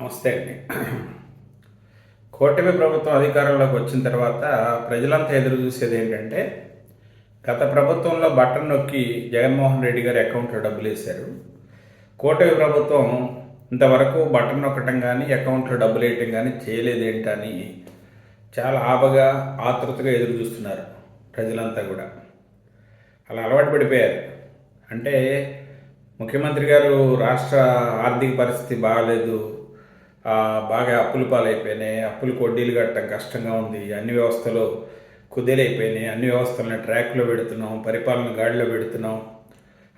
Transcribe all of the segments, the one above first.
నమస్తే అండి. కూటమి ప్రభుత్వం అధికారంలోకి వచ్చిన తర్వాత ప్రజలంతా ఎదురు చూసేది ఏంటంటే గత ప్రభుత్వంలో బటన్ నొక్కి జగన్మోహన్ రెడ్డి గారి అకౌంట్లో డబ్బులు వేశారు. కూటమి ప్రభుత్వం ఇంతవరకు బటన్ నొక్కటం కానీ అకౌంట్లో డబ్బులు వేయటం కానీ చేయలేదేంటని చాలా ఆపగా ఆతృతగా ఎదురు చూస్తున్నారు ప్రజలంతా కూడా. అలా అలవాటు పడిపోయారు. అంటే ముఖ్యమంత్రి గారు రాష్ట్ర ఆర్థిక పరిస్థితి బాగాలేదు బాగా అప్పులు పాలైపోయినాయి అప్పులు వడ్డీలు కట్టడం కష్టంగా ఉంది అన్ని వ్యవస్థలు కుదేలైపోయినాయి అన్ని వ్యవస్థలను ట్రాక్లో పెడుతున్నాం పరిపాలన గాడిలో పెడుతున్నాం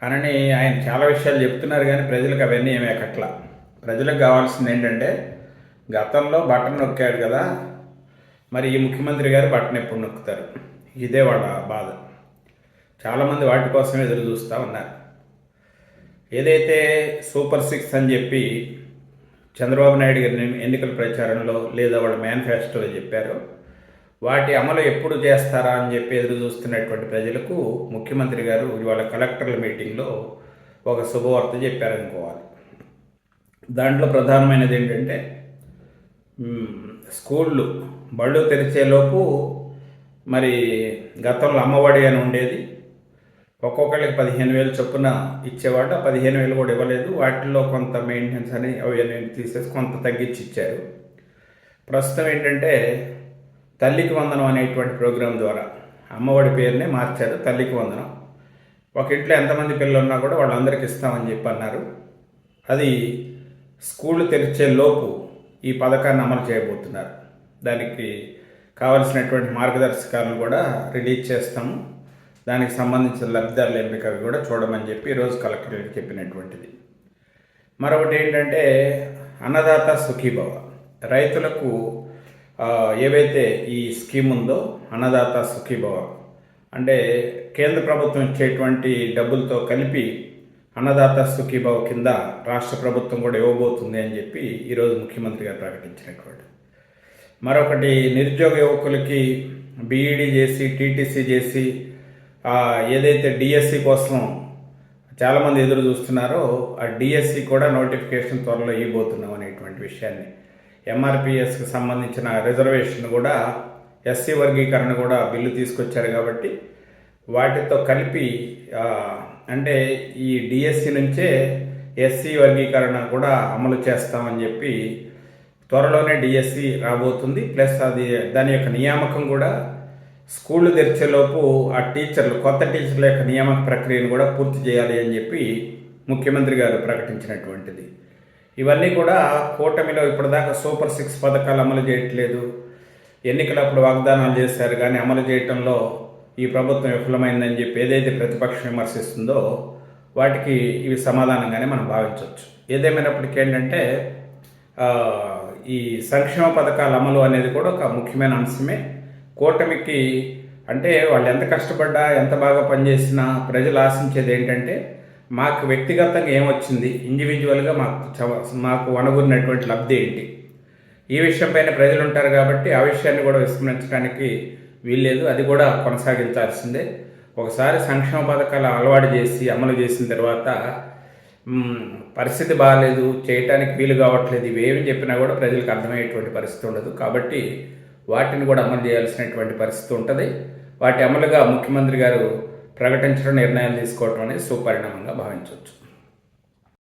అనని ఆయన చాలా విషయాలు చెప్తున్నారు కానీ ప్రజలకు అవన్నీ ఏమీ ఎక్కట్ల. ప్రజలకు కావాల్సింది ఏంటంటే గతంలో బటన్ నొక్కాడు కదా మరి ఈ ముఖ్యమంత్రి గారు బటన్ ఎప్పుడు నొక్కుతారు? ఇదే వాళ్ళ బాధ. చాలామంది వాటి కోసమే ఎదురు చూస్తూ ఉన్నారు. ఏదైతే సూపర్ సిక్స్ అని చెప్పి చంద్రబాబు నాయుడు గారి ఎన్నికల ప్రచారంలో లేదా వాళ్ళ మేనిఫెస్టోలో చెప్పారో. వాటి అమలు ఎప్పుడు చేస్తారా అని చెప్పి ఎదురు చూస్తున్నటువంటి ప్రజలకు ముఖ్యమంత్రి గారు ఇవాళ కలెక్టర్ల మీటింగ్లో ఒక శుభవార్త చెప్పారనుకోవాలి దాంట్లో ప్రధానమైనది ఏంటంటే స్కూళ్ళు బళ్ళు తెరిచేలోపు మరి గతంలో అమ్మఒడి అని ఉండేది. ఒక్కొక్కరికి పదిహేను వేలు చొప్పున ఇచ్చేవాడు ఆ పదిహేను వేలు కూడా ఇవ్వలేదు. వాటిల్లో కొంత మెయింటెనెన్స్ అని అవన్నీ తీసేసి కొంత తగ్గించి ఇచ్చారు. ప్రస్తుతం ఏంటంటే తల్లికి వందనం అనేటువంటి ప్రోగ్రాం ద్వారా అమ్మఒడి పేరునే మార్చారు తల్లికి వందనం. ఒక ఇంట్లో ఎంతమంది పిల్లలు ఉన్నా కూడా వాళ్ళందరికీ ఇస్తామని చెప్పి అన్నారు. అది స్కూళ్ళు తెరిచే లోపు ఈ పథకాన్ని అమలు చేయబోతున్నారు. దానికి కావలసినటువంటి మార్గదర్శకాలను కూడా రిలీజ్ చేస్తాము. దానికి సంబంధించిన లబ్ధిదారుల ఎంపిక కూడా చూడమని చెప్పి ఈరోజు కలెక్టర్ చెప్పినటువంటిది. మరొకటి ఏంటంటే అన్నదాత సుఖీభవ. రైతులకు ఏవైతే ఈ స్కీమ్ ఉందో అన్నదాత సుఖీభవ అంటే కేంద్ర ప్రభుత్వం ఇచ్చేటువంటి డబ్బులతో కలిపి అన్నదాత సుఖీభవ కింద రాష్ట్ర ప్రభుత్వం కూడా ఇవ్వబోతుంది అని చెప్పి ఈరోజు ముఖ్యమంత్రి గారు ప్రకటించినటువంటి. మరొకటి నిరుద్యోగ యువకులకి బీఈడీ చేసి టీటీసీ చేసి ఏదైతే డిఎస్సి కోసం చాలామంది ఎదురు చూస్తున్నారో ఆ డిఎస్సి కూడా నోటిఫికేషన్ త్వరలో ఇవ్వబోతున్నాం అనేటువంటి విషయాన్ని. ఎంఆర్పిఎస్కి సంబంధించిన రిజర్వేషన్ కూడా ఎస్సీ వర్గీకరణ కూడా బిల్లు తీసుకొచ్చారు కాబట్టి వాటితో కలిపి అంటే ఈ డిఎస్సి నుంచే ఎస్సీ వర్గీకరణ కూడా అమలు చేస్తామని చెప్పి త్వరలోనే డిఎస్సి రాబోతుంది. ప్లస్ అది దాని యొక్క నియామకం కూడా స్కూళ్ళు తెరిచేలోపు ఆ టీచర్లు కొత్త టీచర్ల యొక్క నియామక ప్రక్రియను కూడా పూర్తి చేయాలి అని చెప్పి ముఖ్యమంత్రి గారు ప్రకటించినటువంటిది. ఇవన్నీ కూడా కూటమిలో ఇప్పటిదాకా సూపర్ సిక్స్ పథకాలు అమలు చేయట్లేదు. ఎన్నికలప్పుడు వాగ్దానాలు చేశారు కానీ అమలు చేయటంలో ఈ ప్రభుత్వం విఫలమైందని చెప్పి ఏదైతే ప్రతిపక్షం విమర్శిస్తుందో వాటికి ఇవి సమాధానంగానే మనం భావించవచ్చు. ఏదేమైనప్పటికీ ఏంటంటే ఈ సంక్షేమ పథకాల అమలు అనేది కూడా ఒక ముఖ్యమైన అంశమే. కూటమికి అంటే వాళ్ళు ఎంత కష్టపడ్డా ఎంత బాగా పనిచేసినా ప్రజలు ఆశించేది ఏంటంటే మాకు వ్యక్తిగతంగా ఏమొచ్చింది? ఇండివిజువల్గా మాకు చవ- మాకు వనగురినటువంటి లబ్ధి ఏంటి? ఈ విషయంపైన ప్రజలు ఉంటారు కాబట్టి ఆ విషయాన్ని కూడా విస్మరించడానికి వీల్లేదు. అది కూడా కొనసాగించాల్సిందే. ఒకసారి సంక్షేమ పథకాలు అలవాటు చేసి అమలు చేసిన తర్వాత పరిస్థితి బాగాలేదు చేయటానికి వీలు కావట్లేదు ఇవేమి చెప్పినా కూడా ప్రజలకు అర్థమయ్యేటువంటి పరిస్థితి ఉండదు. కాబట్టి వాటిని కూడా అమలు చేయాల్సినటువంటి పరిస్థితి ఉంటుంది. వాటి అమలుగా ముఖ్యమంత్రి గారు ప్రకటించడం నిర్ణయాలు తీసుకోవటం అనేది సుపరిణామంగా భావించవచ్చు.